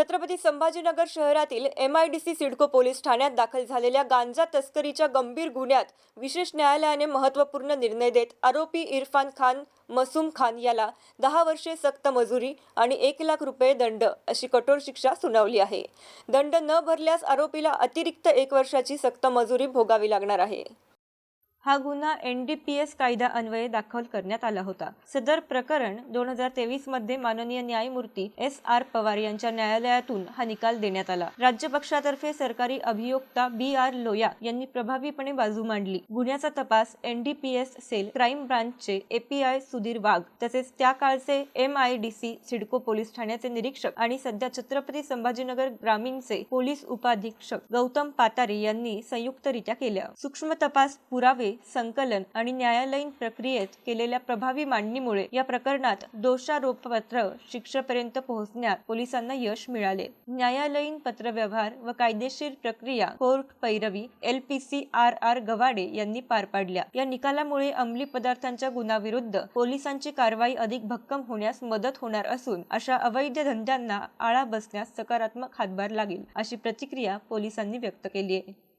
छत्रपती संभाजीनगर शहरातील M I D C CIDCO police ठाण्यात दाखल झालेल्या गांजा तस्करीच्या गंभीर गुन्ह्यात विशेष न्यायालयाने महत्त्वपूर्ण निर्णय देत आरोपी इरफान खान मसूम खान याला दहा वर्षे सक्त मजुरी आणि एक लाख रुपये दंड अशी कठोर शिक्षा सुनावली आहे. दंड न भरल्यास आरोपीला अतिरिक्त एक वर्षाची सक्त मजुरी भोगावी लागणार आहे. हा गुन्हा एन डी पी एस कायदा अन्वये दाखल करण्यात आला होता. सदर प्रकरण दोन हजार तेवीसमध्ये माननीय न्यायमूर्ती एस आर पवार यांच्या न्यायालयातून हा निकाल देण्यात आला. राज्य पक्षातर्फे सरकारी अभियोक्ता बी आर लोया यांनी प्रभावीपणे बाजू मांडली. गुन्ह्याचा तपास N D P S cell crime ब्रांचचे API Sudhir Wagh तसेच त्या काळचे M I D C CIDCO police ठाण्याचे निरीक्षक आणि सध्या छत्रपती संभाजीनगर ग्रामीणचे पोलीस उपाधीक्षक गौतम पातारे यांनी संयुक्तरित्या केल्या. सूक्ष्म तपास पुरावे संकलन आणि न्यायालयीन प्रक्रियेत केलेल्या प्रभावी मांडणीमुळे या प्रकरणात दोषारोपपत्र शिक्षेपर्यंत पोहोचण्यात पोलिसांना यश मिळाले. न्यायालयीन पत्रव्यवहार व कायदेशीर प्रक्रिया कोर्ट पैरवी L P C R R Gawade यांनी पार पाडल्या. या निकालामुळे अंमली पदार्थांच्या गुन्ह्याविरुद्ध पोलिसांची कारवाई अधिक भक्कम होण्यास मदत होणार असून अशा अवैध धंद्यांना आळा बसण्यास सकारात्मक हातभार लागेल अशी प्रतिक्रिया पोलिसांनी व्यक्त केली आहे.